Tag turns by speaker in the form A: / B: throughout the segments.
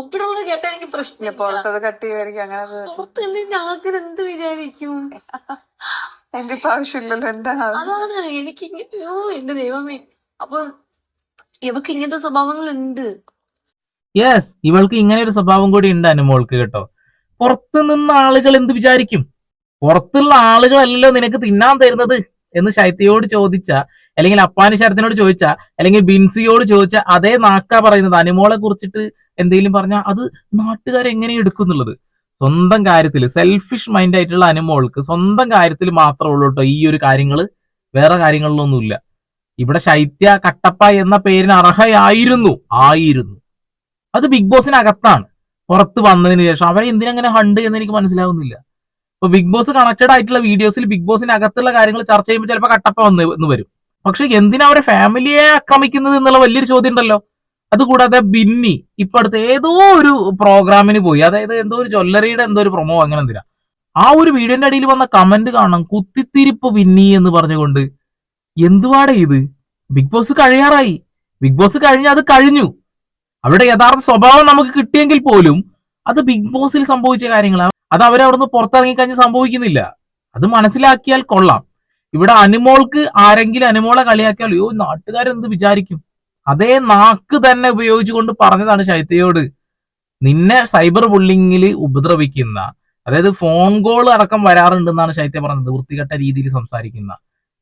A: ഇവിടെ കേട്ടാ എനിക്ക് പ്രശ്നം.
B: പുറത്തത് കട്ട് ചെയ്യുമായിരിക്കും അങ്ങനെ അത്
A: പുറത്ത് ആൾക്കാർ എന്ത് വിചാരിക്കും?
B: എന്റെ ഇപ്പൊ ആവശ്യമില്ലല്ലോ എന്താണ്
A: അതാണ് എനിക്ക് ഇങ്ങനെ ഓ എന്റെ ദൈവമേ. അപ്പൊ ഇവക്ക് ഇങ്ങനത്തെ സ്വഭാവങ്ങളുണ്ട്.
C: യെസ് ഇവൾക്ക് ഇങ്ങനെ ഒരു സ്വഭാവം കൂടി ഉണ്ട് അനുമോൾക്ക് കേട്ടോ. പുറത്തു നിന്ന് ആളുകൾ എന്ത് വിചാരിക്കും? പുറത്തുള്ള ആളുകളല്ലല്ലോ നിനക്ക് തിന്നാൻ തരുന്നത്. എന്ന് ശൈത്യയോട് ചോദിച്ച അല്ലെങ്കിൽ അപ്പാനി ശരത്തിനോട് ചോദിച്ച അല്ലെങ്കിൽ ബിൻസിയോട് ചോദിച്ച അതേ നാക്ക പറയുന്നത് അനുമോളെ കുറിച്ചിട്ട് എന്തെങ്കിലും പറഞ്ഞാൽ അത് നാട്ടുകാർ എങ്ങനെ എടുക്കും എന്നുള്ളത് സ്വന്തം കാര്യത്തിൽ സെൽഫിഷ് മൈൻഡ് ആയിട്ടുള്ള അനുമോൾക്ക് സ്വന്തം കാര്യത്തിൽ മാത്രമേ ഉള്ളൂ കേട്ടോ ഈ ഒരു കാര്യങ്ങൾ വേറെ കാര്യങ്ങളിലൊന്നുമില്ല. ഇവിടെ ശൈത്യ കട്ടപ്പ എന്ന പേരിന് അർഹയായിരുന്നു. ആയിരുന്നു. അത് ബിഗ് ബോസിനകത്താണ്. പുറത്ത് വന്നതിന് ശേഷം. അവരെ എന്തിനങ്ങനെ ഹണ്ട് എന്ന് എനിക്ക് മനസ്സിലാവുന്നില്ല. ഇപ്പൊ ബിഗ് ബോസ് കണക്റ്റഡ് ആയിട്ടുള്ള വീഡിയോസിൽ ബിഗ് ബോസിന് അകത്തുള്ള കാര്യങ്ങൾ ചർച്ച ചെയ്യുമ്പോൾ ചിലപ്പോൾ കട്ടപ്പ വന്ന് എന്ന് വരും. പക്ഷെ എന്തിനാ അവരെ ഫാമിലിയെ ആക്രമിക്കുന്നത് എന്നുള്ള വലിയൊരു ചോദ്യം ഉണ്ടല്ലോ. അതുകൂടാതെ ബിന്നി ഇപ്പൊ അടുത്ത് ഏതോ ഒരു പ്രോഗ്രാമിന് പോയി. അതായത് എന്തോ ഒരു ജ്വല്ലറിയുടെ എന്തോ ഒരു പ്രൊമോ അങ്ങനെ എന്തിനാ. ആ ഒരു വീഡിയോന്റെ അടിയിൽ വന്ന കമന്റ് കാണണം. കുത്തിത്തിരിപ്പ് ബിന്നി എന്ന് പറഞ്ഞുകൊണ്ട്. എന്തുവാടെ ഇത്? ബിഗ് ബോസ് കഴിയാറായി. ബിഗ് ബോസ് കഴിഞ്ഞ അത് കഴിഞ്ഞു. അവരുടെ യഥാർത്ഥ സ്വഭാവം നമുക്ക് കിട്ടിയെങ്കിൽ പോലും അത് ബിഗ് ബോസിൽ സംഭവിച്ച കാര്യങ്ങളാണ് അത് അവരവിടുന്ന് പുറത്തിറങ്ങി കഴിഞ്ഞ് സംഭവിക്കുന്നില്ല. അത് മനസ്സിലാക്കിയാൽ കൊള്ളാം. ഇവിടെ അനുമോൾക്ക് ആരെങ്കിലും അനുമോളെ കളിയാക്കിയാൽ അയ്യോ നാട്ടുകാരെന്ത് വിചാരിക്കും? അതേ നാക്ക് തന്നെ ഉപയോഗിച്ചുകൊണ്ട് പറഞ്ഞതാണ് ശൈത്യയോട്. നിന്നെ സൈബർ ബുള്ളിങ്ങിൽ ഉപദ്രവിക്കുന്ന അതായത് ഫോൺ കോൾ അടക്കം വരാറുണ്ടെന്നാണ് ശൈത്യ പറഞ്ഞത് വൃത്തികെട്ട രീതിയിൽ സംസാരിക്കുന്ന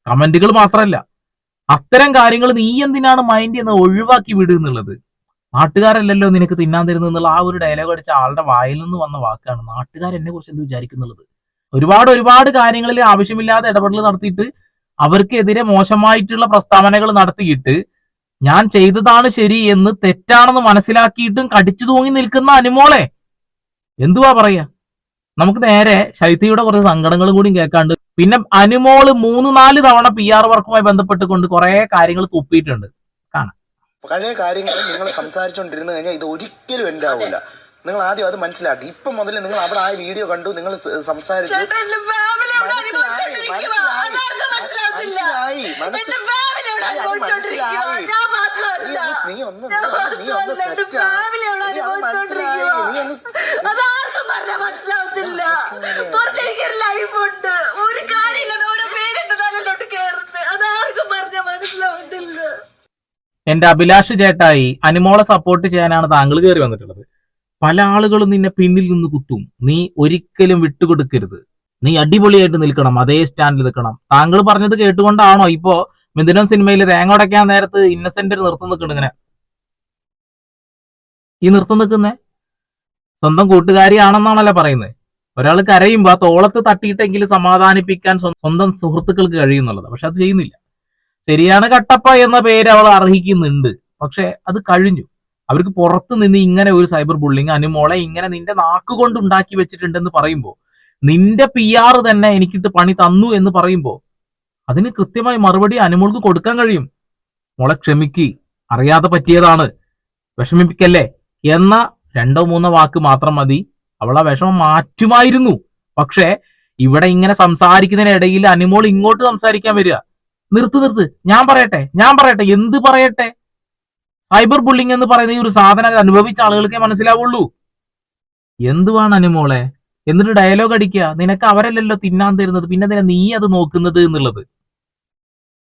C: കമന്റുകൾ മാത്രമല്ല അത്തരം കാര്യങ്ങൾ നീ എന്തിനാണ് മൈൻഡ് എന്ന് ഒഴിവാക്കി വിടുക എന്നുള്ളത്. നാട്ടുകാരല്ലല്ലോ നിനക്ക് തിന്നാൻ തരുന്നത് എന്നുള്ള ആ ഒരു ഡയലോഗ് അടിച്ച ആളുടെ വായിൽ നിന്ന് വന്ന വാക്കാണ്. നാട്ടുകാർ എന്നെ കുറിച്ച് എന്ത് വിചാരിക്കുന്നുള്ളത്? ഒരുപാട് ഒരുപാട് കാര്യങ്ങളിൽ ആവശ്യമില്ലാതെ ഇടപെടൽ നടത്തിയിട്ട് അവർക്കെതിരെ മോശമായിട്ടുള്ള പ്രസ്താവനകൾ നടത്തിയിട്ട് ഞാൻ ചെയ്തതാണ് ശരി എന്ന് തെറ്റാണെന്ന് മനസ്സിലാക്കിയിട്ടും കടിച്ചു തൂങ്ങി നിൽക്കുന്ന അനുമോളെ. എന്തുവാ പറയാ? നമുക്ക് നേരെ ശൈത്യയുടെ കുറച്ച് സങ്കടങ്ങളും കൂടി കേൾക്കാണ്ട്. പിന്നെ അനുമോൾ മൂന്ന് നാല് തവണ പി ആർ വർക്കുമായി ബന്ധപ്പെട്ടുകൊണ്ട് കുറെ കാര്യങ്ങൾ തുപ്പിയിട്ടുണ്ട്.
D: പഴയ കാര്യങ്ങൾ നിങ്ങൾ സംസാരിച്ചുകൊണ്ടിരുന്നു കഴിഞ്ഞാൽ ഇത് ഒരിക്കലും എന്റെ ആവില്ല നിങ്ങൾ ആദ്യം അത് മനസ്സിലാക്കി. ഇപ്പൊ മുതൽ നിങ്ങൾ അവിടെ ആ വീഡിയോ കണ്ടു നിങ്ങൾ സംസാരിച്ചു.
A: നീ എന്റെ നീ ഒന്ന്
D: മനസ്സിലായി
A: അതാർക്കും
D: മനസ്സിലായി
A: മനസ്സിലാവത്തില്ല
D: മനസ്സിലായി.
A: ഞാൻ മാത്രമല്ല ഞാൻ അനുഭവിച്ചോണ്ടിരിക്കുവാ
D: നീ ഒന്ന് നീ ഒന്ന് സെറ്റ്
A: പുറത്തെനിക്കൊരു ലൈഫുണ്ട് ഒരു കാര്യമില്ല ഓരോ പേരിട്ട് തലയിലോട്ട് കേറുന്നത് അതാർക്കും പറഞ്ഞാൽ മനസ്സിലാവത്തില്ല
C: എന്റെ അഭിലാഷ് ചേട്ടായി അനുമോളെ സപ്പോർട്ട് ചെയ്യാനാണ് താങ്കൾ കയറി വന്നിട്ടുള്ളത്. പല ആളുകളും നിന്നെ പിന്നിൽ നിന്ന് കുത്തും. നീ ഒരിക്കലും വിട്ടുകൊടുക്കരുത്. നീ അടിപൊളിയായിട്ട് നിൽക്കണം അതേ സ്റ്റാൻഡിൽ നിൽക്കണം. താങ്കൾ പറഞ്ഞത് കേട്ടുകൊണ്ടാണോ? ഇപ്പോ മിഥുനം സിനിമയിൽ തേങ്ങ ഉടയ്ക്കാൻ നേരത്ത് ഇന്നസെന്റ് നിർത്തു നിൽക്കുന്നുണ്ട് ഇങ്ങനെ. ഈ നൃത്തം നിൽക്കുന്നേ? സ്വന്തം കൂട്ടുകാരിയാണെന്നാണല്ലോ പറയുന്നത് ഒരാൾ കരയുമ്പോ ആ തോളത്ത് തട്ടിയിട്ടെങ്കിലും സമാധാനിപ്പിക്കാൻ സ്വന്തം സുഹൃത്തുക്കൾക്ക് കഴിയുന്നുള്ളത്. പക്ഷെ അത് ചെയ്യുന്നില്ല. ശരിയാണ് കട്ടപ്പ എന്ന പേര് അവൾ അർഹിക്കുന്നുണ്ട്. പക്ഷെ അത് കഴിഞ്ഞു. അവർക്ക് പുറത്ത് നിന്ന് ഇങ്ങനെ ഒരു സൈബർ ബുള്ളിങ് അനുമോളെ ഇങ്ങനെ നിന്റെ നാക്കുകൊണ്ട് ഉണ്ടാക്കി വെച്ചിട്ടുണ്ടെന്ന് പറയുമ്പോൾ നിന്റെ പി ആർ തന്നെ എനിക്കിട്ട് പണി തന്നു എന്ന് പറയുമ്പോൾ അതിന് കൃത്യമായി മറുപടി അനുമോൾക്ക് കൊടുക്കാൻ കഴിയും. മോളെ ക്ഷമിക്ക്. അറിയാതെ പറ്റിയതാണ്. വിഷമിപ്പിക്കല്ലേ? എന്ന രണ്ടോ മൂന്നോ വാക്ക് മാത്രം മതി. അവൾ ആ വിഷമം മാറ്റുമായിരുന്നു. പക്ഷേ ഇവിടെ ഇങ്ങനെ സംസാരിക്കുന്നതിനിടയിൽ അനുമോൾ ഇങ്ങോട്ട് സംസാരിക്കാൻ വരിക. നിർത്ത് നിർത്ത്. ഞാൻ പറയട്ടെ ഞാൻ പറയട്ടെ എന്ത് പറയട്ടെ? സൈബർ ബുള്ളിങ് എന്ന് പറയുന്ന ഈ ഒരു സാധനം അനുഭവിച്ച ആളുകൾക്കേ മനസ്സിലാവുള്ളൂ. എന്തുവാണ് അനുമോളെ എന്നിട്ട് ഡയലോഗ് അടിക്കുക. നിനക്ക് അവരല്ലല്ലോ തിന്നാൻ തരുന്നത്. പിന്നെ നിന നീ അത് നോക്കുന്നത് എന്നുള്ളത്?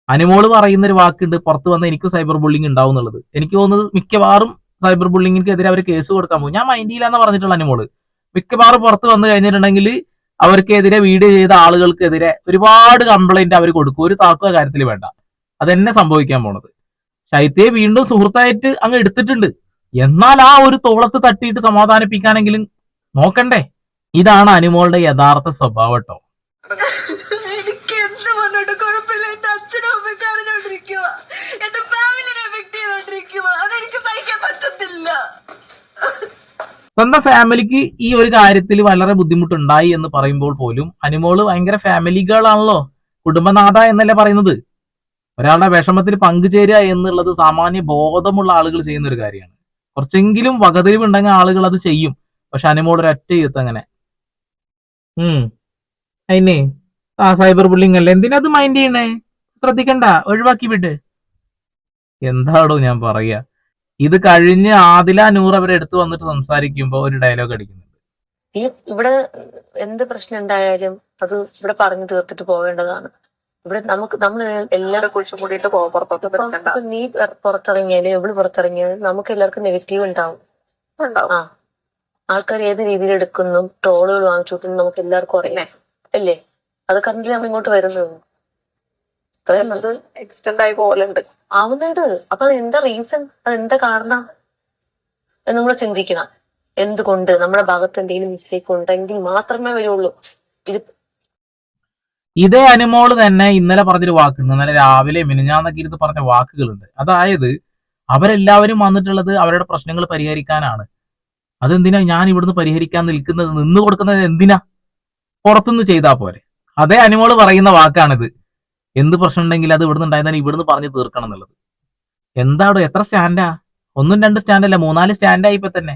C: അനുമോൾ പറയുന്ന ഒരു വാക്കുണ്ട് പുറത്ത് വന്ന എനിക്ക് സൈബർ ബുള്ളിങ് ഉണ്ടാവും എന്നുള്ളത്. എനിക്ക് തോന്നുന്നത് മിക്കവാറും സൈബർ ബുള്ളിങ്ങിനെതിരെ അവർ കേസ് കൊടുക്കാൻ പോകും. ഞാൻ മൈൻഡ് എന്ന് പറഞ്ഞിട്ടുള്ള അനുമോൾ മിക്കവാറും പുറത്ത് വന്നു കഴിഞ്ഞിട്ടുണ്ടെങ്കിൽ അവർക്കെതിരെ വീഡിയോ ചെയ്ത ആളുകൾക്കെതിരെ ഒരുപാട് കംപ്ലൈന്റ് അവർ കൊടുക്കും. ഒരു താക്കുക കാര്യത്തിൽ വേണ്ട. അത് അതെന്നെ സംഭവിക്കാൻ പോണത്. ശൈത്യയെ വീണ്ടും സുഹൃത്തായിട്ട് അങ്ങ് എടുത്തിട്ടുണ്ട്. എന്നാൽ ആ ഒരു തോളത്ത് തട്ടിയിട്ട് സമാധാനിപ്പിക്കാനെങ്കിലും നോക്കണ്ടേ? ഇതാണ് അനുമോളുടെ യഥാർത്ഥ സ്വഭാവം കേട്ടോ
A: എനിക്ക് എന്ത് വന്നിട്ട് കുഴപ്പമില്ല എന്റെ അച്ഛനും അമ്മയും കരഞ്ഞോണ്ടിരിക്കുക എന്റെ ഫാമിലിനെ എഫക്ട് ചെയ്തോണ്ടിരിക്കുക അതെനിക്ക് സഹിക്കാൻ പറ്റത്തില്ല
C: സ്വന്തം ഫാമിലിക്ക് ഈ ഒരു കാര്യത്തിൽ വളരെ ബുദ്ധിമുട്ടുണ്ടായി എന്ന് പറയുമ്പോൾ പോലും അനുമോൾ ഭയങ്കര ഫാമിലി ഗേൾ ആണല്ലോ. കുടുംബനാഥ എന്നല്ലേ പറയുന്നത്. ഒരാളുടെ വിഷമത്തിൽ പങ്കുചേരുക എന്നുള്ളത് സാമാന്യ ബോധമുള്ള ആളുകൾ ചെയ്യുന്ന ഒരു കാര്യമാണ്. കുറച്ചെങ്കിലും വകതിരിവുണ്ടെങ്കിൽ ആളുകൾ അത് ചെയ്യും. പക്ഷെ അനുമോൾ ഒരൊറ്റ ചെയ്ത് അങ്ങനെ. ഉം. അതിനെ ആ സൈബർ ബുള്ളിങ് അല്ലേ? എന്തിനാ അത് മൈൻഡ് ചെയ്യണേ? ശ്രദ്ധിക്കണ്ട. ഒഴിവാക്കി വിട്. എന്താടോ ഞാൻ പറയാ? ഇത് കഴിഞ്ഞ് ആദില നൂർ അവരെ എടുത്തു വന്നിട്ട് സംസാരിക്കുമ്പോ ഒരു ഡയലോഗ് അടിക്കുന്നുണ്ട്.
E: ഈ ഇവിടെ എന്ത് പ്രശ്നം ഉണ്ടായാലും അത് ഇവിടെ പറഞ്ഞു തീർത്തിട്ട് പോവേണ്ടതാണ്. ഇവിടെ നമുക്ക് നമ്മൾ എല്ലാം
B: കുറിച്ചും കൂടിയിട്ട് പോ പുറത്തോട്ട്
E: നീ പുറ- പുറത്തിറങ്ങിയാലും എവിടെ പുറത്തിറങ്ങിയാലും നമുക്ക് എല്ലാവർക്കും നെഗറ്റീവ് ഉണ്ടാവും. ആ. ആൾക്കാർ ഏത് രീതിയിൽ എടുക്കുന്നു ട്രോളുകൾ വാങ്ങിച്ചു നമുക്ക് എല്ലാവർക്കും അറിയാം. അല്ലേ? അത് കണ്ടിട്ട് നമ്മൾ ഇങ്ങോട്ട് വരുന്നത്.
B: എക്സ്റ്റെൻഡ് ആയി പോലുണ്ട്
E: ആവുന്നുണ്ട്. അപ്പൊ എന്താ റീസൺ അത് എന്താ കാരണം? എന്ന് നമ്മൾ ചിന്തിക്കണം. എന്തുകൊണ്ട്? നമ്മുടെ ഭാഗത്ത് എന്തെങ്കിലും മിസ്റ്റേക്ക് ഉണ്ടെങ്കിൽ മാത്രമേ വരുള്ളൂ. ഇത്
C: ഇതേ അനുമോൾ തന്നെ ഇന്നലെ പറഞ്ഞൊരു വാക്കുണ്ട്. ഇന്നലെ രാവിലെ മിനിഞ്ഞാന്നൊക്കെ ഇരുന്ന് പറഞ്ഞ വാക്കുകളുണ്ട്. അതായത് അവരെല്ലാവരും വന്നിട്ടുള്ളത് അവരുടെ പ്രശ്നങ്ങൾ പരിഹരിക്കാനാണ്. അതെന്തിനാ ഞാൻ ഇവിടുന്ന് പരിഹരിക്കാൻ നിൽക്കുന്നത്? നിന്ന് കൊടുക്കുന്നത് എന്തിനാ? പുറത്തുനിന്ന് ചെയ്താൽ പോരെ. അതേ അനുമോൾ പറയുന്ന വാക്കാണിത്. എന്ത് പ്രശ്നം ഉണ്ടെങ്കിൽ അത് ഇവിടുന്ന് ഉണ്ടായിരുന്നാൽ ഇവിടുന്ന് പറഞ്ഞ് തീർക്കണം എന്നുള്ളത്. എന്താടോ എത്ര സ്റ്റാൻഡാ? ഒന്നും രണ്ട് സ്റ്റാൻഡല്ല മൂന്നാൽ സ്റ്റാൻഡായി ഇപ്പൊ തന്നെ.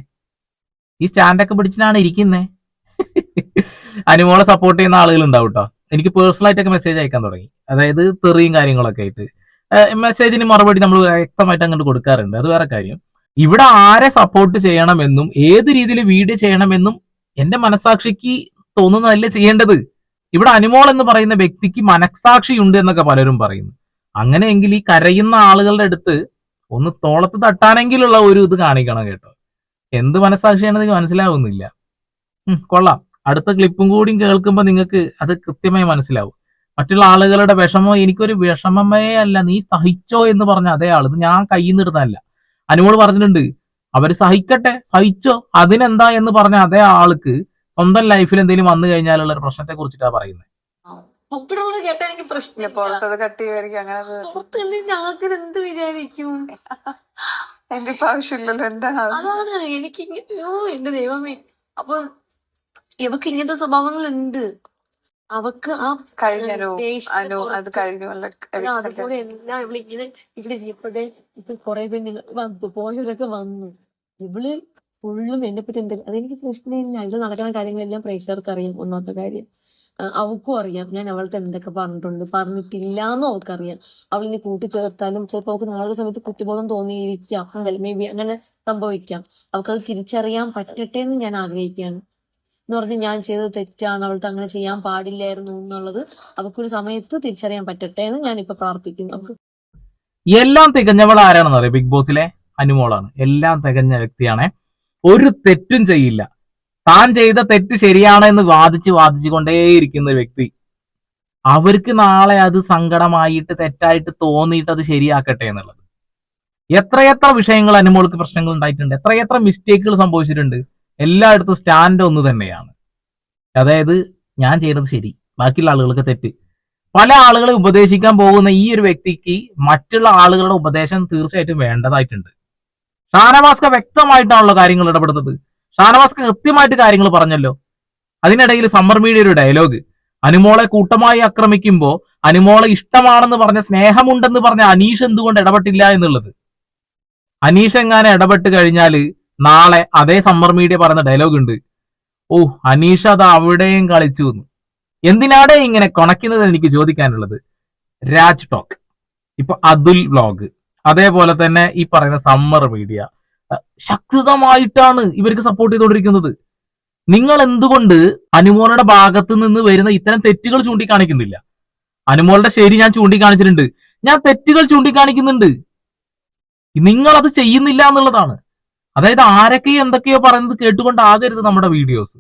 C: ഈ സ്റ്റാൻഡൊക്കെ പിടിച്ചിട്ടാണ് ഇരിക്കുന്നേ. അനുമോളെ സപ്പോർട്ട് ചെയ്യുന്ന ആളുകൾ ഉണ്ടാവും കേട്ടോ എനിക്ക് പേഴ്സണൽ ആയിട്ടൊക്കെ മെസ്സേജ് അയക്കാൻ തുടങ്ങി. അതായത് തെറിയും കാര്യങ്ങളൊക്കെ ആയിട്ട്. മെസ്സേജിന് മറുപടി നമ്മൾ വ്യക്തമായിട്ട് അങ്ങോട്ട് കൊടുക്കാറുണ്ട്. അത് വേറെ കാര്യം. ഇവിടെ ആരെ സപ്പോർട്ട് ചെയ്യണമെന്നും ഏത് രീതിയിൽ വീഡിയോ ചെയ്യണമെന്നും എന്റെ മനസാക്ഷിക്ക് തോന്നുന്നതല്ലേ ചെയ്യേണ്ടത്. ഇവിടെ അനുമോൾ എന്ന് പറയുന്ന വ്യക്തിക്ക് മനസാക്ഷി ഉണ്ട് എന്നൊക്കെ പലരും പറയുന്നു. അങ്ങനെയെങ്കിൽ ഈ കരയുന്ന ആളുകളുടെ അടുത്ത് ഒന്ന് തോളത്ത് തട്ടാനെങ്കിലുള്ള ഒരു ഇത് കാണിക്കണം കേട്ടോ. എന്ത് മനസാക്ഷിയാണ് എനിക്ക് മനസ്സിലാവുന്നില്ല. കൊള്ളാം. അടുത്ത ക്ലിപ്പും കൂടി കേൾക്കുമ്പോൾ നിങ്ങൾക്ക് അത് കൃത്യമായി മനസ്സിലാവും. മറ്റുള്ള ആളുകളുടെ വിഷമോ എനിക്കൊരു വിഷമമേ അല്ല. നീ സഹിച്ചോ എന്ന് പറഞ്ഞ അതേ ആൾ ഇത് ഞാൻ കയ്യിൽ നിന്ന് ഇടുന്നതല്ല അനുമോൾ പറഞ്ഞിട്ടുണ്ട് അവർ സഹിക്കട്ടെ സഹിച്ചോ അതിനെന്താ? എന്ന് പറഞ്ഞ അതേ ആൾക്ക് സ്വന്തം ലൈഫിൽ എന്തെങ്കിലും വന്നു കഴിഞ്ഞാലുള്ള ഒരു പ്രശ്നത്തെ കുറിച്ചിട്ടാ പറയുന്നത്
A: അവിടെ ഉള്ള കേട്ടാ എനിക്ക് പ്രശ്നം.
B: പുറത്തത് കട്ട് ചെയ്യുമായിരിക്കും അങ്ങനെ
A: പുറത്ത് ആൾക്കാർ എന്ത് വിചാരിക്കും?
B: എന്റെ ഇപ്പൊ ആവശ്യമില്ലല്ലോ എന്താണ്
A: അതാണ് എനിക്ക് ഓ എന്റെ ദൈവമേ. അപ്പൊ ഇവക്ക് ഇങ്ങനത്തെ സ്വഭാവങ്ങളുണ്ട്. അവക്ക് ആ
B: കഴിഞ്ഞ അനു അത് കഴിഞ്ഞു
A: അതുപോലെ എല്ലാം ഇവിടെ ഇങ്ങനെ ഇവിടെ ഇപ്പൊ കൊറേ പേര് വന്നു പോയവരൊക്കെ വന്നു. ഇവൾ ഫുള്ളും എന്നെ പറ്റി എന്തെങ്കിലും അതെനിക്ക് പ്രശ്നമില്ല അതിൽ നടക്കുന്ന കാര്യങ്ങളെല്ലാം പ്രേക്ഷകർക്ക് അറിയാം. ഒന്നാമത്തെ കാര്യം അവൾക്കും അറിയാം. ഞാൻ അവൾക്ക് എന്തൊക്കെ പറഞ്ഞിട്ടുണ്ട്. പറഞ്ഞിട്ടില്ല എന്ന് അവൾക്കറിയാം. അവൾ ഇനി കൂട്ടിച്ചേർത്താലും ചിലപ്പോൾ അവൾക്ക് നാളെ സമയത്ത് കുറ്റബോധം തോന്നിയിരിക്കാം. മേ ബി അങ്ങനെ സംഭവിക്കാം. അവൾക്കത് തിരിച്ചറിയാൻ പറ്റട്ടെ എന്ന് ഞാൻ ആഗ്രഹിക്കുകയാണ്. എന്ന് പറഞ്ഞ് ഞാൻ ചെയ്തത് തെറ്റാണ്. അവൾക്ക് അങ്ങനെ ചെയ്യാൻ പാടില്ലായിരുന്നു എന്നുള്ളത് അവൾക്കൊരു സമയത്ത് തിരിച്ചറിയാൻ പറ്റട്ടെ എന്ന് ഞാൻ ഇപ്പൊ പ്രാർത്ഥിക്കുന്നു. അവൾക്ക്
C: എല്ലാം തികഞ്ഞവൾ ആരാണെന്ന് അറിയാം? ബിഗ് ബോസിലെ അനുമോളാണ്. എല്ലാം തികഞ്ഞ വ്യക്തിയാണ്. ഒരു തെറ്റും ചെയ്യില്ല. താൻ ചെയ്ത തെറ്റ് ശരിയാണ് എന്ന് വാദിച്ച് വാദിച്ചു കൊണ്ടേയിരിക്കുന്ന വ്യക്തി. അവർക്ക് നാളെ അത് സങ്കടമായിട്ട് തെറ്റായിട്ട് തോന്നിയിട്ട് അത് ശരിയാക്കട്ടെ എന്നുള്ളത്. എത്രയെത്ര വിഷയങ്ങൾ അനുമോൾക്ക് പ്രശ്നങ്ങൾ ഉണ്ടായിട്ടുണ്ട്. എത്രയെത്ര മിസ്റ്റേക്കുകൾ സംഭവിച്ചിട്ടുണ്ട്. എല്ലായിടത്തും സ്റ്റാൻഡ് ഒന്ന് തന്നെയാണ്. അതായത് ഞാൻ ചെയ്തത് ശരി. ബാക്കിയുള്ള ആളുകൾക്ക് തെറ്റ്. പല ആളുകളെ ഉപദേശിക്കാൻ പോകുന്ന ഈ ഒരു വ്യക്തിക്ക് മറ്റുള്ള ആളുകളുടെ ഉപദേശം തീർച്ചയായിട്ടും വേണ്ടതായിട്ടുണ്ട്. ഷാനവാസ്ക വ്യക്തമായിട്ടാണല്ലോ കാര്യങ്ങൾ ഇടപെടുന്നത്. ഷാനവാസ്ക കൃത്യമായിട്ട് കാര്യങ്ങൾ പറഞ്ഞല്ലോ. അതിനിടയിൽ സമ്മർ മീഡിയ ഒരു ഡയലോഗ് അനുമോളെ കൂട്ടമായി ആക്രമിക്കുമ്പോൾ അനുമോളെ ഇഷ്ടമാണെന്ന് പറഞ്ഞ സ്നേഹമുണ്ടെന്ന് പറഞ്ഞ അനീഷ് എന്തുകൊണ്ട് ഇടപെട്ടില്ല എന്നുള്ളത്. അനീഷ് എങ്ങനെ ഇടപെട്ട് കഴിഞ്ഞാൽ നാളെ അതേ സമ്മർ മീഡിയ പറയുന്ന ഡയലോഗ് ഉണ്ട്. ഓ അനീഷ് അത് അവിടെയും കളിച്ചു എന്ന്. എന്തിനാടെ ഇങ്ങനെ കൊണക്കുന്നത് എനിക്ക് ചോദിക്കാനുള്ളത്. രാജ് ടോക്ക്. ഇപ്പൊ അതുൽ വ്ലോഗ് അതേപോലെ തന്നെ ഈ പറയുന്ന സമ്മർ മീഡിയ ശക്തമായിട്ടാണ് ഇവർക്ക് സപ്പോർട്ട് ചെയ്തുകൊണ്ടിരിക്കുന്നത്. നിങ്ങൾ എന്തുകൊണ്ട് അനുമോളുടെ ഭാഗത്ത് നിന്ന് വരുന്ന ഇത്തരം തെറ്റുകൾ ചൂണ്ടിക്കാണിക്കുന്നില്ല? അനുമോളുടെ ശരി ഞാൻ ചൂണ്ടിക്കാണിച്ചിട്ടുണ്ട്. ഞാൻ തെറ്റുകൾ ചൂണ്ടിക്കാണിക്കുന്നുണ്ട്. നിങ്ങൾ അത് ചെയ്യുന്നില്ല എന്നുള്ളതാണ്. അതായത് ആരൊക്കെയോ എന്തൊക്കെയോ പറയുന്നത് കേട്ടുകൊണ്ടാകരുത് നമ്മുടെ വീഡിയോസ്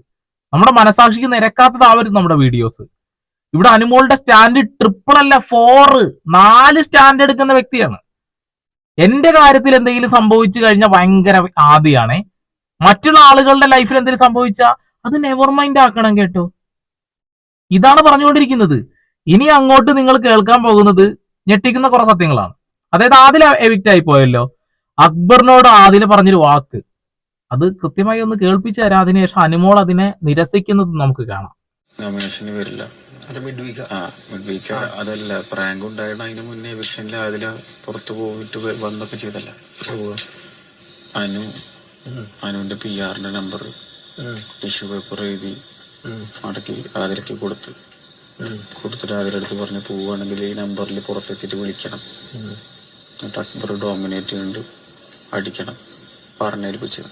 C: നമ്മുടെ മനസാക്ഷിക്ക് നിരക്കാത്തതാവരുത് നമ്മുടെ വീഡിയോസ് ഇവിടെ അനുമോളുടെ സ്റ്റാൻഡ് ട്രിപ്പിൾ അല്ല ഫോറ് നാല് സ്റ്റാൻഡേർഡ് എടുക്കുന്ന വ്യക്തിയാണ്. എന്റെ കാര്യത്തിൽ എന്തെങ്കിലും സംഭവിച്ചു കഴിഞ്ഞാൽ ഭയങ്കര ആദിയാണേ. മറ്റുള്ള ആളുകളുടെ ലൈഫിൽ എന്തെങ്കിലും സംഭവിച്ചാൽ അത് നെവർ മൈൻഡ് ആക്കണം കേട്ടോ. ഇതാണ് പറഞ്ഞുകൊണ്ടിരിക്കുന്നത്. ഇനി അങ്ങോട്ട് നിങ്ങൾ കേൾക്കാൻ പോകുന്നത് ഞെട്ടിക്കുന്ന കുറെ സത്യങ്ങളാണ്. അതായത് ആദിൽ എവിക്റ്റ് ആയി പോയല്ലോ. അക്ബറിനോട് ആദിൽ പറഞ്ഞൊരു വാക്ക്. അത് കൃത്യമായി ഒന്ന് കേൾപ്പിച്ചു തരാം. അതിനുശേഷം അനുമോൾ അതിനെ നിരസിക്കുന്നത് നമുക്ക് കാണാം.
F: ആ. മിഡ് വീക്ക് അതല്ല പ്രാങ്ക് ഉണ്ടായിട്ട് അതിന് മുന്നേ എവിക്ഷനിൽ അതിൽ പുറത്തു പോയിട്ട് വന്നൊക്കെ ചെയ്തല്ല. അനു. അനുവിന്റെ പി ആറിന്റെ നമ്പർ ടിഷ്യൂ പേപ്പർ എഴുതി. മടക്കി അതിലേക്ക് കൊടുത്ത്. കൊടുത്തിട്ട് അതിലെടുത്ത് പറഞ്ഞ് പോവുകയാണെങ്കിൽ ഈ നമ്പറിൽ പുറത്തെത്തിയിട്ട് വിളിക്കണം. എന്നിട്ട് അക്ബർ ഡോമിനേറ്റ് ചെയ്യുന്നുണ്ട് അടിക്കണം. പറഞ്ഞേൽപ്പിച്ചത്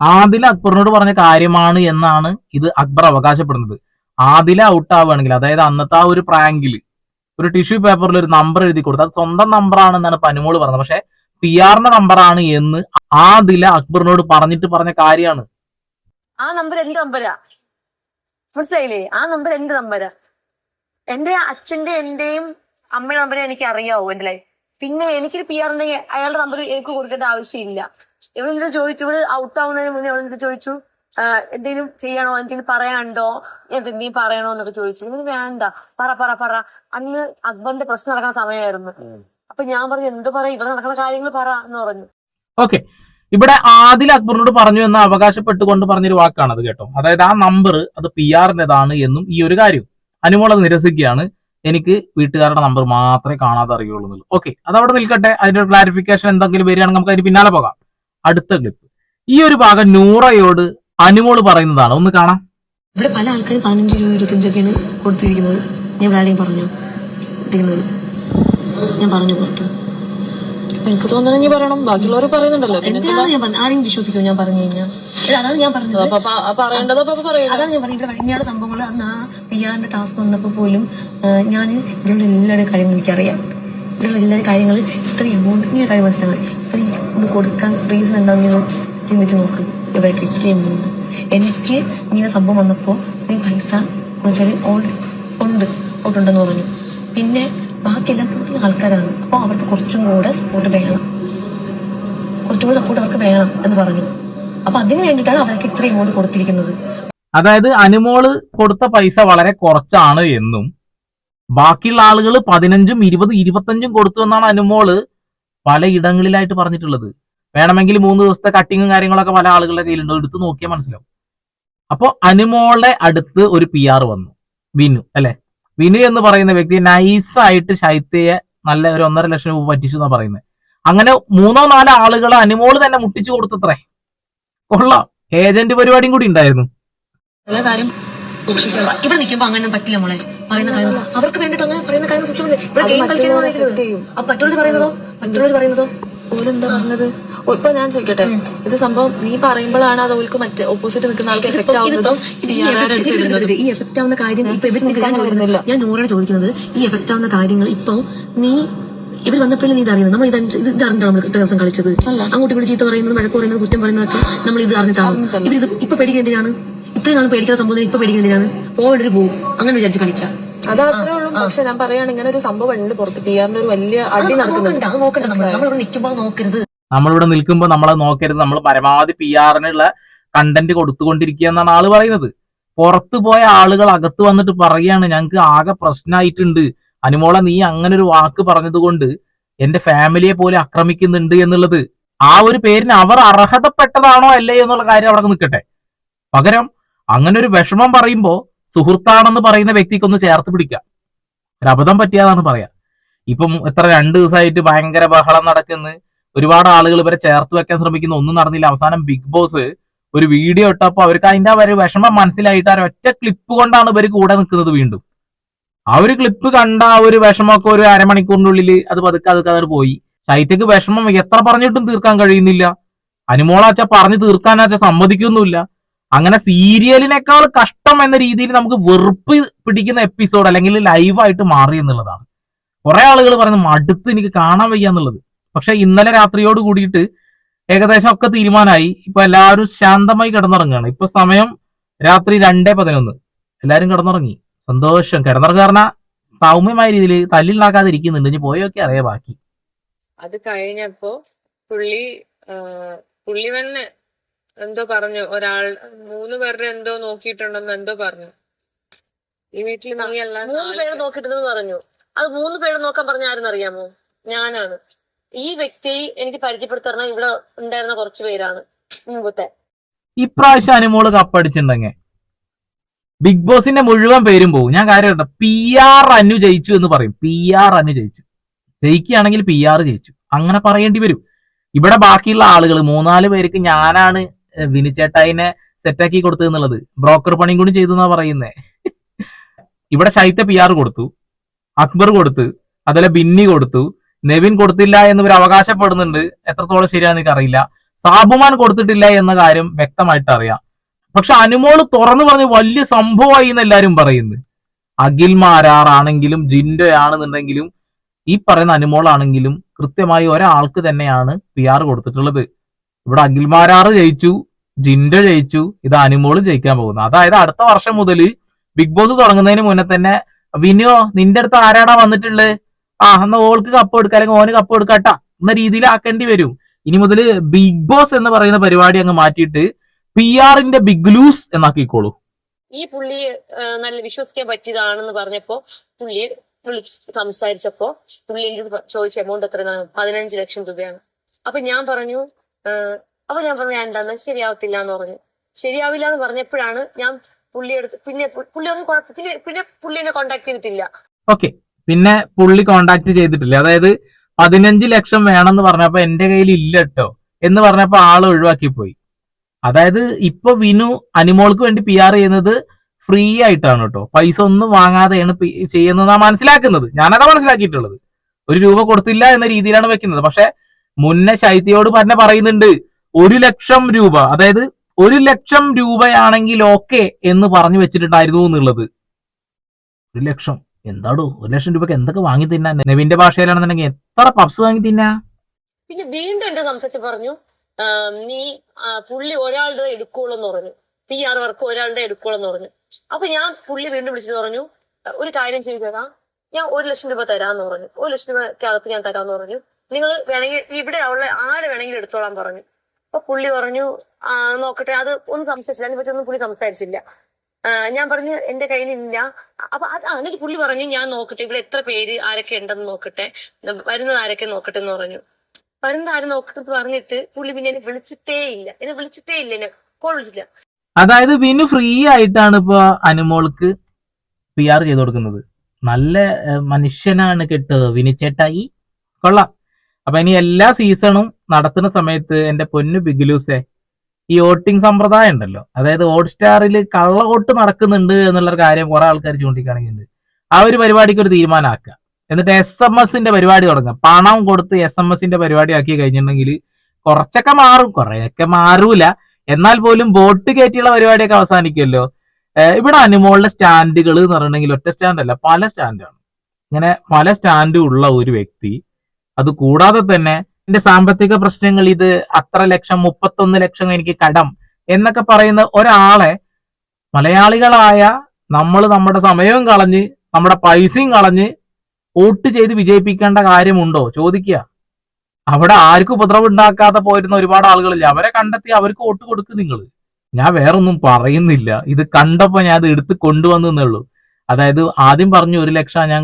C: ആദില അക്ബറിനോട് പറഞ്ഞ കാര്യമാണ് എന്നാണ് ഇത് അക്ബർ അവകാശപ്പെടുന്നത്. ആദില ഔട്ട് ആവുകയാണെങ്കിൽ അതായത് അന്നത്തെ ആ ഒരു പ്രാങ്കിൽ ഒരു ടിഷ്യൂ പേപ്പറിൽ ഒരു നമ്പർ എഴുതി കൊടുത്തു അത് സ്വന്തം നമ്പർ ആണെന്നാണ് പനുമോൾ പറഞ്ഞത്. പക്ഷെ പി ആറിന്റെ നമ്പറാണ് എന്ന് ആദില അക്ബറിനോട് പറഞ്ഞിട്ട് പറഞ്ഞ കാര്യമാണ്.
E: ആ നമ്പർ എന്റെ നമ്പരാ മനസ്സിലായില്ലേ? ആ നമ്പർ എന്റെ നമ്പരാ എന്റെ അച്ഛന്റെ എന്റെയും അമ്മയുടെ നമ്പർ എനിക്ക് അറിയാവൂ എന്റെ പിന്നെ എനിക്കൊരു പി ആർ ഉണ്ടെങ്കിൽ അയാളുടെ നമ്പർ എനിക്ക് കൊടുക്കേണ്ട ആവശ്യമില്ല. ഇവളെന്ത് ചോദിച്ചു ഇവൾ ഔട്ട് ആവുന്നതിന് മുന്നേ ഇവളെന്ത് ചോദിച്ചു എന്തെങ്കിലും ചെയ്യണോ? എന്തെങ്കിലും പറയാനുണ്ടോ? എന്തെങ്കിലും പറയണോ എന്നൊക്കെ ചോദിച്ചു. ഇത് വേണ്ട. പറ പറ പറ. അന്ന് അക്ബറിന്റെ പ്രശ്നം നടക്കുന്ന സമയമായിരുന്നു അപ്പൊ ഞാൻ പറഞ്ഞു എന്ത് പറയാ? ഇവിടെ നടക്കുന്ന കാര്യങ്ങൾ പറ എന്ന് പറഞ്ഞു.
C: ഓക്കെ. ഇവിടെ ആദിൽ അക്ബറിനോട് പറഞ്ഞു എന്ന് അവകാശപ്പെട്ടുകൊണ്ട് പറഞ്ഞൊരു വാക്കാണ് അത് കേട്ടോ. അതായത് ആ നമ്പർ അത് പി ആറിന്റെതാണ് എന്നും ഈ ഒരു കാര്യം. അനുമോൾ അത് നിരസിക്കുകയാണ്. എനിക്ക് വീട്ടുകാരുടെ നമ്പർ മാത്രമേ കാണാതെ അറിയുള്ളൂ എന്നുള്ളത് ഓക്കെ. അത് അവിടെ നിൽക്കട്ടെ. അതിന്റെ ഒരു ക്ലാരിഫിക്കേഷൻ എന്തെങ്കിലും വരികയാണെങ്കിൽ നമുക്ക് അതിന് പിന്നാലെ പോകാം. അടുത്ത ക്ലിപ്പ് ഈ ഒരു ഭാഗം നൂറയോട് അനുമോൾ പറയുന്നതാണ്. ഒന്ന് കാണാം.
A: ഇവിടെ പല ആൾക്കാരും പതിനഞ്ച് രൂപ ഇരുപത്തഞ്ചൊക്കെയാണ് കൊടുത്തിരിക്കുന്നത്. ഞാൻ ഇവിടെ ആരെയും പറഞ്ഞു? ഇരിക്കുന്നത്. ഞാൻ പറഞ്ഞു പുറത്ത്.
G: എനിക്ക് തോന്നുന്നത് നീ പറയണം. ബാക്കിയുള്ളവരെ പറയുന്നുണ്ടല്ലോ.
A: എന്തിനാണ് ഞാൻ പറഞ്ഞത് ആരെയും വിശ്വസിക്കുമോ ഞാൻ പറഞ്ഞു കഴിഞ്ഞാൽ എടാ, അതാണ് ഞാൻ പറഞ്ഞത്.
G: അപ്പൊ പ- ആ പറയേണ്ടത് അപ്പൊ പറയണം.
A: അതാണ് ഞാൻ പറഞ്ഞത്. ഇവിടെ കഴിഞ്ഞാട് സംഭവങ്ങൾ അന്ന് ആ പി ആറിന്റെ ടാസ്ക് വന്നപ്പോൾ പോലും ഞാൻ ഇവിടെ എല്ലാവരുടെ കാര്യങ്ങൾ എനിക്കറിയാം. ഇതിലുള്ള എല്ലാ കാര്യങ്ങൾ ഇത്രയും എമൗണ്ട് കാര്യം മനസ്സിലായി ഇത്രയും ഇത് കൊടുക്കാൻ റീസൺ എന്താണെന്ന് നിങ്ങൾ ചിന്തിച്ച് നോക്ക്. ഇവർക്ക് ഇത്രയും എമൗണ്ട് എനിക്ക് ഇങ്ങനെ സംഭവം വന്നപ്പോൾ നീ പൈസ വെച്ചാൽ ഉണ്ട്. ഉണ്ടെന്ന് പറഞ്ഞു. പിന്നെ ബാക്കിയെല്ലാം പുതിയ ആൾക്കാരാണ്. അപ്പോൾ അവർക്ക് കുറച്ചും കൂടെ സപ്പോർട്ട് വേണം. കുറച്ചും കൂടെ സപ്പോർട്ട് അവർക്ക് വേണം എന്ന് പറഞ്ഞു. അപ്പൊ അതിന് വേണ്ടിയിട്ടാണ് അവർക്ക് ഇത്ര എമൗണ്ട് കൊടുത്തിരിക്കുന്നത്.
C: അതായത് അനുമോൾ കൊടുത്ത പൈസ വളരെ കുറച്ചാണ് എന്നും ബാക്കിയുള്ള ആളുകൾ പതിനഞ്ചും ഇരുപത് ഇരുപത്തഞ്ചും കൊടുത്തു എന്നാണ് അനുമോൾ പലയിടങ്ങളിലായിട്ട് പറഞ്ഞിട്ടുള്ളത്. വേണമെങ്കിൽ മൂന്ന് ദിവസത്തെ കട്ടിങ്ങും കാര്യങ്ങളൊക്കെ പല ആളുകളുടെ കയ്യിലുണ്ട്. എടുത്ത് നോക്കിയാൽ മനസ്സിലാവും. അപ്പോ അനുമോളുടെ അടുത്ത് ഒരു പി ആർ വന്നു. വിനു അല്ലെ? വിനു എന്ന് പറയുന്ന വ്യക്തി നൈസായിട്ട് ശൈത്യയെ നല്ല ഒരു ഒന്നര ലക്ഷം രൂപ പറ്റിച്ചു എന്നാ പറയുന്നത്. അങ്ങനെ മൂന്നോ നാലോ ആളുകളെ അനുമോൾ തന്നെ മുട്ടിച്ചു കൊടുത്തത്രേ. കൊള്ളാം. ഏജന്റ് പരിപാടിയും കൂടി ഉണ്ടായിരുന്നു.
A: ഇവിടെ നിൽക്കുമ്പോ അങ്ങനെ പറ്റില്ല മോളെ. പറയുന്ന കാര്യം അവർക്ക് വേണ്ടിട്ട് അങ്ങനെ പറയുന്ന കാര്യം സൂക്ഷിക്കില്ല ഇവിടെ ഗെയിം കളിക്കാൻ അപ്പൊ മറ്റുള്ളവർ പറയുന്നതോ? മറ്റുള്ളവർ പറയുന്നതോ?
G: ഓലെന്താ പറഞ്ഞത്? ഇപ്പൊ ഞാൻ ചോദിക്കട്ടെ. ഇത് സംഭവം നീ പറയുമ്പോഴാണ് അത് ഓൾക്ക് മറ്റേ ഓപ്പോസിറ്റ് നിൽക്കുന്ന ആൾക്ക് എഫക്ട് ആവുന്നതും
A: ഈ എഫക്ട് ആവുന്ന കാര്യം ഇപ്പൊ ഇവർ
G: ഞാൻ
A: നൂറോട് ചോദിക്കുന്നത് ഈ എഫക്ട് ആവുന്ന കാര്യങ്ങൾ ഇപ്പൊ നീ ഇവർ വന്നപ്പോഴേ നീ ഇതറിയുന്നത് നമ്മൾ ഇത് ഇത് അറിഞ്ഞിട്ടാണ് നമ്മൾ ഇത്ര ദിവസം കളിച്ചത്? അങ്ങോട്ട് ഇവിടെ ചീത്ത പറയുന്നത് വഴക്ക് പറയുന്നത് കുറ്റം പറയുന്നതൊക്കെ നമ്മൾ ഇത് അറിഞ്ഞിട്ടാണ്? ഇവർ ഇത് ഇപ്പൊ പേടിക്കേണ്ടതാണ് ഇത്രയും നാൾ പേടിക്കാത്ത സംഭവം ഇപ്പൊ പേടിക്കേണ്ടതാണ് പോകേണ്ടൊരു പോകും അങ്ങനെ വിചാരിച്ച് കളിക്കാം.
G: അത് പക്ഷെ ഞാൻ പറയുകയാണ് ഇങ്ങനെ ഒരു സംഭവം ഉണ്ട് പുറത്ത് ടി ആറിന്റെ ഒരു വലിയ അടി നടക്കുന്നുണ്ട്.
A: അത് നോക്കണ്ട. നമ്മൾ നമ്മളിവിടെ നിൽക്കുമ്പോൾ നോക്കരുത്.
C: നമ്മളിവിടെ നിൽക്കുമ്പോൾ നമ്മളെ നോക്കരുത്. നമ്മൾ പരമാവധി പി ആറിനുള്ള കണ്ടന്റ് കൊടുത്തുകൊണ്ടിരിക്കുക എന്നാണ് ആൾ പറയുന്നത്. പുറത്തു പോയ ആളുകൾ അകത്ത് വന്നിട്ട് പറയാണ് ഞങ്ങൾക്ക് ആകെ പ്രശ്നമായിട്ടുണ്ട് അനുമോളെ നീ അങ്ങനെ ഒരു വാക്ക് പറഞ്ഞത് കൊണ്ട് എന്റെ ഫാമിലിയെ പോലെ ആക്രമിക്കുന്നുണ്ട് എന്നുള്ളത്. ആ ഒരു പേരിന് അവർ അർഹതപ്പെട്ടതാണോ അല്ലേ എന്നുള്ള കാര്യം അവിടെ നിൽക്കട്ടെ. പകരം അങ്ങനെ ഒരു വിഷമം പറയുമ്പോ സുഹൃത്താണെന്ന് പറയുന്ന വ്യക്തിക്കൊന്ന് ചേർത്ത് പിടിക്കാം ഒരു അബദ്ധം പറ്റിയതാണ് പറയാ. ഇപ്പം എത്ര രണ്ട് ദിവസമായിട്ട് ഭയങ്കര ബഹളം നടക്കുന്നു. ഒരുപാട് ആളുകൾ ഇവരെ ചേർത്ത് വെക്കാൻ ശ്രമിക്കുന്ന. ഒന്നും നടന്നില്ല. അവസാനം ബിഗ് ബോസ് ഒരു വീഡിയോ ഇട്ടപ്പോൾ അവർക്ക് അതിന്റെ ഒരു വിഷമം മനസ്സിലായിട്ട് ആ ഒറ്റ ക്ലിപ്പ് കൊണ്ടാണ് ഇവർ കൂടെ നിൽക്കുന്നത് വീണ്ടും. ആ ഒരു ക്ലിപ്പ് കണ്ട ആ ഒരു വിഷമമൊക്കെ ഒരു അരമണിക്കൂറിനുള്ളിൽ അത് പതുക്കെ അതൊക്കെ അത് പോയി. ശൈത്യക്ക് വിഷമം എത്ര പറഞ്ഞിട്ടും തീർക്കാൻ കഴിയുന്നില്ല. അനുമോളാച്ച പറഞ്ഞു തീർക്കാനാച്ച സമ്മതിക്കുന്നുമില്ല. അങ്ങനെ സീരിയലിനേക്കാൾ കഷ്ടം എന്ന രീതിയിൽ നമുക്ക് വെറുപ്പ് പിടിക്കുന്ന എപ്പിസോഡ് അല്ലെങ്കിൽ ലൈവായിട്ട് മാറി എന്നുള്ളതാണ്. കുറെ ആളുകൾ പറയുന്നത് മടുത്ത് എനിക്ക് കാണാൻ വയ്യ എന്നുള്ളത്. പക്ഷെ ഇന്നലെ രാത്രിയോട് കൂടിയിട്ട് ഏകദേശം ഒക്കെ തീരുമാനമായി. ഇപ്പൊ എല്ലാവരും ശാന്തമായി കിടന്നുറങ്ങുകയാണ്. ഇപ്പൊ സമയം രാത്രി രണ്ടേ പതിനൊന്ന്. എല്ലാവരും കിടന്നുറങ്ങി. സന്തോഷം. കിടന്നുറങ്ങാറണ സൗമ്യമായ രീതിയിൽ തല്ലിണ്ടാക്കാതിരിക്കുന്നുണ്ട് ഇനി പോയൊക്കെ അറിയാം ബാക്കി.
H: അത് കഴിഞ്ഞപ്പോ പുള്ളി പുള്ളി തന്നെ എന്തോ പറഞ്ഞു. ഒരാൾ മൂന്ന് പേരുടെ എന്തോ നോക്കിയിട്ടുണ്ടെന്ന് എന്തോ പറഞ്ഞു. ഈ വീട്ടിൽ നീ അല്ല
E: മൂന്ന് പേര് നോക്കിയിട്ടുണ്ടെന്ന് പറഞ്ഞു. അത് മൂന്ന് പേര് നോക്കാൻ പറഞ്ഞ ആരെന്ന് അറിയാമോ? ഞാനാണ്. ഈ വ്യക്തി എനിക്ക് പരിചയപ്പെടുത്തറ ഇവിടെ ഉണ്ടായിരുന്ന കുറച്ച് പേരാണ് മുമ്പത്തെ.
C: ഇപ്രാവശ്യം അനുമോൾ കപ്പടിച്ചിട്ടുണ്ടെങ്കിൽ ബിഗ് ബോസിന്റെ മുഴുവൻ പേരും പോകും. ഞാൻ കാര്യം കേട്ടോ. പി ആർ അനു ജയിച്ചു എന്ന് പറയും. പി ആർ അനു ജയിച്ചു. ജയിക്കുകയാണെങ്കിൽ പി ആർ ജയിച്ചു. അങ്ങനെ പറയേണ്ടി വരും. ഇവിടെ ബാക്കിയുള്ള ആളുകൾ മൂന്നാൽ പേർക്ക് ഞാനാണ് വിനിച്ചേട്ടായിനെ സെറ്റാക്കി കൊടുത്തു എന്നുള്ളത്. ബ്രോക്കർ പണിയും കൂടി ചെയ്തു എന്നാ പറയുന്നേ. ഇവിടെ ശൈത്യ പി ആർ കൊടുത്തു അക്ബർ കൊടുത്തു അതുപോലെ ബിന്നി കൊടുത്തു നെവിൻ കൊടുത്തില്ല എന്ന് ഇവർ അവകാശപ്പെടുന്നുണ്ട്. എത്രത്തോളം ശരിയാണെന്ന് എനിക്കറിയില്ല. സാബുമാൻ കൊടുത്തിട്ടില്ല എന്ന കാര്യം വ്യക്തമായിട്ട് അറിയാം. പക്ഷെ അനുമോൾ തുറന്നു പറഞ്ഞ് വലിയ സംഭവമായി എന്ന് എല്ലാരും പറയുന്നു. അഖിൽ മാരാറാണെങ്കിലും ജിൻഡോ ആണെന്നുണ്ടെങ്കിലും ഈ പറയുന്ന അനുമോളാണെങ്കിലും കൃത്യമായി ഒരാൾക്ക് തന്നെയാണ് പി ആർ കൊടുത്തിട്ടുള്ളത്. ഇവിടെ അഖിൽമാരാറ് ജയിച്ചു ജിൻഡ ജയിച്ചു ഇത് അനുമോൾ ജയിക്കാൻ പോകുന്നു. അതായത് അടുത്ത വർഷം മുതൽ ബിഗ് ബോസ് തുടങ്ങുന്നതിന് മുന്നേ തന്നെ വിനോ നിന്റെ അടുത്ത് ആരാടാ വന്നിട്ടുള്ളത് ആ എന്നാ ഓൾക്ക് കപ്പ് എടുക്കാം അല്ലെങ്കിൽ ഓന് കപ്പ് എടുക്കട്ട. എന്ന രീതിയിൽ ആക്കേണ്ടി വരും. ഇനി മുതൽ ബിഗ് ബോസ് എന്ന് പറയുന്ന പരിപാടി അങ്ങ് മാറ്റിയിട്ട് പി ആറിന്റെ ബിഗ് ലൂസ് എന്നാക്കിക്കോളൂ.
E: ഈ പുള്ളി നല്ല വിശ്വസിക്കാൻ പറ്റിയതാണെന്ന് പറഞ്ഞപ്പോ പുള്ളി പുള്ളി സംസാരിച്ചപ്പോ പുള്ളി എനിക്ക് ചോദിച്ച എമൗണ്ട് എത്ര പതിനഞ്ച് ലക്ഷം രൂപയാണ്. അപ്പൊ ഞാൻ പറഞ്ഞു അപ്പൊ ഞാൻ പറഞ്ഞു വേണ്ടെന്ന് ശരിയാവത്തില്ല എന്ന് പറഞ്ഞു. ശരിയാവില്ല എന്ന് പറഞ്ഞപ്പോഴാണ് ഞാൻ പുള്ളിയെടുത്ത് പിന്നെ പുള്ളിയൊന്നും കുഴപ്പം പിന്നെ പിന്നെ പുള്ളി എന്നെ കോണ്ടാക്ട് ചെയ്തിട്ടില്ല.
C: ഓക്കെ പിന്നെ പുള്ളി കോണ്ടാക്ട് ചെയ്തിട്ടില്ല. അതായത് പതിനഞ്ച് ലക്ഷം വേണമെന്ന് പറഞ്ഞപ്പോ എന്റെ കയ്യിൽ ഇല്ല കേട്ടോ എന്ന് പറഞ്ഞപ്പോ ആൾ ഒഴിവാക്കി പോയി. അതായത് ഇപ്പൊ വിനു അനിമോൾക്ക് വേണ്ടി പി ആർ ചെയ്യുന്നത് ഫ്രീ ആയിട്ടാണ് കേട്ടോ പൈസ ഒന്നും വാങ്ങാതെയാണ് ചെയ്യുന്നതെന്നാ മനസ്സിലാക്കുന്നത്. ഞാനതാ മനസ്സിലാക്കിയിട്ടുള്ളത്. ഒരു രൂപ കൊടുത്തില്ല എന്ന രീതിയിലാണ് വെക്കുന്നത്. പക്ഷെ മുന്നേ ശൈത്യയോട് തന്നെ പറയുന്നുണ്ട് ഒരു ലക്ഷം രൂപ അതായത് ഒരു ലക്ഷം രൂപയാണെങ്കിൽ ഓക്കെ എന്ന് പറഞ്ഞു വെച്ചിട്ടുണ്ടായിരുന്നു എന്നുള്ളത്. ഒരു ലക്ഷം. എന്താടോ ഒരു ലക്ഷം രൂപക്ക് എന്തൊക്കെ വാങ്ങി തിന്നാ? നെവിന്റെ ഭാഷയിലാണെന്നുണ്ടെങ്കിൽ എത്ര പപ്സ് വാങ്ങി തിന്നാ?
E: പിന്നെ വീണ്ടും എന്റെ സംസാരിച്ച് പറഞ്ഞു നീ പുള്ളി ഒരാളുടെ എടുക്കുള്ളൂ എന്ന് പറഞ്ഞു. പി ആർ വർക്ക് ഒരാളുടെ എടുക്കുള്ളൂ എന്ന് പറഞ്ഞു. അപ്പൊ ഞാൻ പുള്ളി വീണ്ടും വിളിച്ചു പറഞ്ഞു ഒരു കാര്യം ചെയ്തു തരാം. ഞാൻ ഒരു ലക്ഷം രൂപ തരാന്ന് പറഞ്ഞു. ഒരു ലക്ഷം രൂപക്കകത്ത് ഞാൻ തരാന്ന് പറഞ്ഞു. നിങ്ങൾ വേണമെങ്കിൽ ഇവിടെ അവളെ ആരെ വേണമെങ്കിലും എടുത്തോളാൻ പറഞ്ഞു. അപ്പൊ പുള്ളി പറഞ്ഞു നോക്കട്ടെ അത് ഒന്നും സംസാരിച്ചില്ല അതിനെ പറ്റി പുള്ളി സംസാരിച്ചില്ല. ഞാൻ പറഞ്ഞു എന്റെ കയ്യിൽ ഇല്ല. അപ്പൊ അത് അങ്ങനെ പുള്ളി പറഞ്ഞു ഞാൻ നോക്കട്ടെ ഇവിടെ എത്ര പേര് ആരൊക്കെ ഉണ്ടെന്ന് നോക്കട്ടെ വരുന്നത് ആരൊക്കെ നോക്കട്ടെ എന്ന് പറഞ്ഞു. വരുന്നത് ആരും നോക്കട്ടെ എന്ന് പറഞ്ഞിട്ട് പുള്ളി പിന്നെ എന്നെ വിളിച്ചിട്ടേ ഇല്ല. എന്നെ വിളിച്ചിട്ടേ ഇല്ല എന്നെ കോൾ വിളിച്ചില്ല
C: അതായത് വിനു ഫ്രീ ആയിട്ടാണ് ഇപ്പൊ അനുമോൾക്ക് പി ആർ ചെയ്ത് കൊടുക്കുന്നത്. നല്ല മനുഷ്യനാണ് കേട്ടോ വിനുച്ചേട്ടായി കൊള്ളാം. അപ്പൊ ഇനി എല്ലാ സീസണും നടത്തുന്ന സമയത്ത് എന്റെ പൊന്നു ബിഗിലൂസേ ഈ വോട്ടിംഗ് സമ്പ്രദായം ഉണ്ടല്ലോ. അതായത് ഹോട്ട് സ്റ്റാറിൽ കള്ള വോട്ട് നടക്കുന്നുണ്ട് എന്നുള്ള കാര്യം കുറെ ആൾക്കാർ ചൂണ്ടിക്കാണിക്കുന്നുണ്ട്. ആ ഒരു പരിപാടിക്ക് ഒരു തീരുമാനമാക്കുക. എന്നിട്ട് എസ് എം എസിന്റെ പരിപാടി തുടങ്ങുക. പണം കൊടുത്ത് എസ് എം എസിന്റെ പരിപാടി ആക്കി കഴിഞ്ഞിട്ടുണ്ടെങ്കിൽ കുറച്ചൊക്കെ മാറും കുറെയൊക്കെ മാറൂല. എന്നാൽ പോലും വോട്ട് കയറ്റിയുള്ള പരിപാടിയൊക്കെ അവസാനിക്കുമല്ലോ. ഇവിടെ അനുമോളിലെ സ്റ്റാൻഡുകൾ എന്ന് പറഞ്ഞിട്ടുണ്ടെങ്കിൽ ഒറ്റ സ്റ്റാൻഡല്ല പല സ്റ്റാൻഡാണ്. ഇങ്ങനെ പല സ്റ്റാൻഡ് ഉള്ള ഒരു വ്യക്തി അത് കൂടാതെ തന്നെ എന്റെ സാമ്പത്തിക പ്രശ്നങ്ങൾ ഇത് അത്ര ലക്ഷം മുപ്പത്തൊന്ന് ലക്ഷം എനിക്ക് കടം എന്നൊക്കെ പറയുന്ന ഒരാളെ മലയാളികളായ നമ്മൾ നമ്മുടെ സമയവും കളഞ്ഞ് നമ്മുടെ പൈസയും കളഞ്ഞ് വോട്ട് ചെയ്ത് വിജയിപ്പിക്കേണ്ട കാര്യമുണ്ടോ? ചോദിക്കുക. അവിടെ ആർക്കും ഉപദ്രവം ഉണ്ടാക്കാതെ പോയിരുന്ന ഒരുപാട് ആളുകളില്ല? അവരെ കണ്ടെത്തി അവർക്ക് വോട്ട് കൊടുക്കും നിങ്ങൾ ഞാൻ വേറൊന്നും പറയുന്നില്ല. ഇത് കണ്ടപ്പോ ഞാൻ അത് എടുത്ത് കൊണ്ടുവന്നേ അതായത് ആദ്യം പറഞ്ഞു ഒരു ലക്ഷം ഞാൻ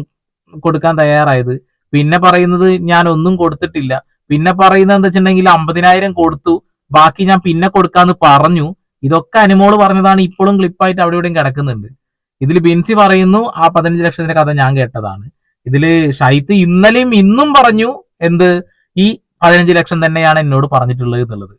C: കൊടുക്കാൻ തയ്യാറായത്. പിന്നെ പറയുന്നത് ഞാൻ ഒന്നും കൊടുത്തിട്ടില്ല. പിന്നെ പറയുന്നത് എന്താ വെച്ചിട്ടുണ്ടെങ്കിൽ അമ്പതിനായിരം കൊടുത്തു. ബാക്കി ഞാൻ പിന്നെ കൊടുക്കാന്ന് പറഞ്ഞു. ഇതൊക്കെ അനുമോൾ പറഞ്ഞതാണ്. ഇപ്പോഴും ക്ലിപ്പായിട്ട് അവിടെ ഇവിടെയും കിടക്കുന്നുണ്ട്. ഇതിൽ ബിൻസി പറയുന്നു ആ പതിനഞ്ച് ലക്ഷത്തിന്റെ കഥ ഞാൻ കേട്ടതാണ്. ഇതിൽ ഷൈത്ത് ഇന്നലെയും ഇന്നും പറഞ്ഞു എന്ത്? ഈ പതിനഞ്ച് ലക്ഷം തന്നെയാണ് എന്നോട് പറഞ്ഞിട്ടുള്ളത് എന്നുള്ളത്.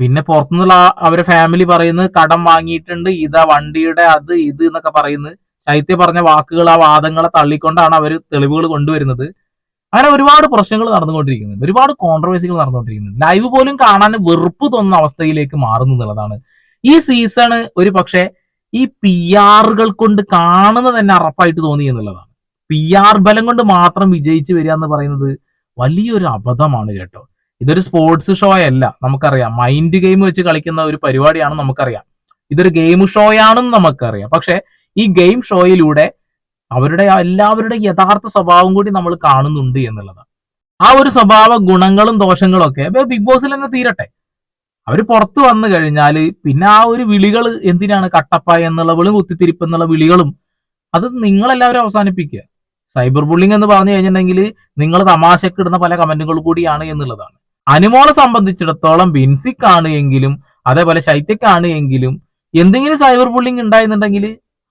C: പിന്നെ പുറത്തുനിന്നുള്ള അവരെ ഫാമിലി പറയുന്നത് കടം വാങ്ങിയിട്ടുണ്ട്. ഇതാ വണ്ടിയുടെ അത് ഇത് എന്നൊക്കെ പറയുന്നത് ശൈത്യ പറഞ്ഞ വാക്കുകൾ ആ വാദങ്ങളെ തള്ളിക്കൊണ്ടാണ് അവർ തെളിവുകൾ കൊണ്ടുവരുന്നത്. അങ്ങനെ ഒരുപാട് പ്രശ്നങ്ങൾ നടന്നുകൊണ്ടിരിക്കുന്നുണ്ട്. ഒരുപാട് കോൺട്രവേഴ്സികൾ നടന്നുകൊണ്ടിരിക്കുന്നുണ്ട്. ലൈവ് പോലും കാണാൻ വെറുപ്പ് തോന്നുന്ന അവസ്ഥയിലേക്ക് മാറുന്നു എന്നുള്ളതാണ്. ഈ സീസണ് ഒരു പക്ഷേ ഈ പി ആറുകൾ കൊണ്ട് കാണുന്നത് തന്നെ അറപ്പായിട്ട് തോന്നി എന്നുള്ളതാണ്. പി ആർ ബലം കൊണ്ട് മാത്രം വിജയിച്ചു വരിക എന്ന് പറയുന്നത് വലിയൊരു അബദ്ധമാണ് കേട്ടോ. ഇതൊരു സ്പോർട്സ് ഷോ അല്ല നമുക്കറിയാം. മൈൻഡ് ഗെയിം വെച്ച് കളിക്കുന്ന ഒരു പരിപാടിയാണെന്ന് നമുക്കറിയാം. ഇതൊരു ഗെയിം ഷോയാണെന്ന് നമുക്കറിയാം. പക്ഷെ ഈ ഗെയിം ഷോയിലൂടെ അവരുടെ എല്ലാവരുടെ യഥാർത്ഥ സ്വഭാവം കൂടി നമ്മൾ കാണുന്നുണ്ട് എന്നുള്ളതാണ്. ആ ഒരു സ്വഭാവ ഗുണങ്ങളും ദോഷങ്ങളും ഒക്കെ ബിഗ് ബോസിൽ തന്നെ തീരട്ടെ. അവർ പുറത്തു വന്നു കഴിഞ്ഞാൽ പിന്നെ ആ ഒരു വിളികൾ എന്തിനാണ് കട്ടപ്പ എന്നുള്ളവളും കുത്തിത്തിരിപ്പ് എന്നുള്ള വിളികളും അത് നിങ്ങളെല്ലാവരും അവസാനിപ്പിക്കുക. സൈബർ ബുള്ളിങ് എന്ന് പറഞ്ഞു കഴിഞ്ഞിട്ടുണ്ടെങ്കിൽ നിങ്ങൾ തമാശക്കിടുന്ന പല കമന്റുകൾ കൂടിയാണ് എന്നുള്ളതാണ്. അനുമോളെ സംബന്ധിച്ചിടത്തോളം ബിൻസിക്കാണ് എങ്കിലും അതേപോലെ ശൈത്യക്കാണ് എങ്കിലും എന്തെങ്കിലും സൈബർ ബുള്ളിങ് ഉണ്ടായിരുന്നുണ്ടെങ്കിൽ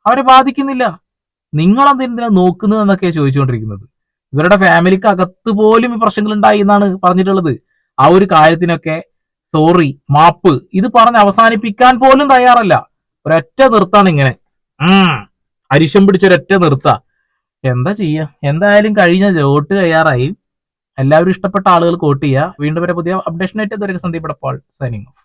C: അവരെ ബാധിക്കുന്നില്ല. നിങ്ങൾ അതെന്തിനാ നോക്കുന്നത് എന്നൊക്കെ ചോദിച്ചുകൊണ്ടിരിക്കുന്നത്. ഇവരുടെ ഫാമിലിക്ക് അകത്ത് പോലും ഈ പ്രശ്നങ്ങൾ ഉണ്ടായി എന്നാണ് പറഞ്ഞിട്ടുള്ളത്. ആ ഒരു കാര്യത്തിനൊക്കെ സോറി മാപ്പ്. ഇത് പറഞ്ഞ് അവസാനിപ്പിക്കാൻ പോലും തയ്യാറല്ല. ഒരൊറ്റ നിർത്താണ് ഇങ്ങനെ. അരിശം പിടിച്ചൊരൊറ്റ നിർത്ത. എന്താ ചെയ്യാ? എന്തായാലും കഴിഞ്ഞ ലോട്ട് തയ്യാറായി. എല്ലാവരും ഇഷ്ടപ്പെട്ട ആളുകൾ കോട്ട് ചെയ്യുക വീണ്ടും വരെ പുതിയ അപ്ഡേഷൻ ആയിട്ട് ഇതൊരു സന്ദീപ് എടപ്പാൾ സൈനിങ് ഓഫ്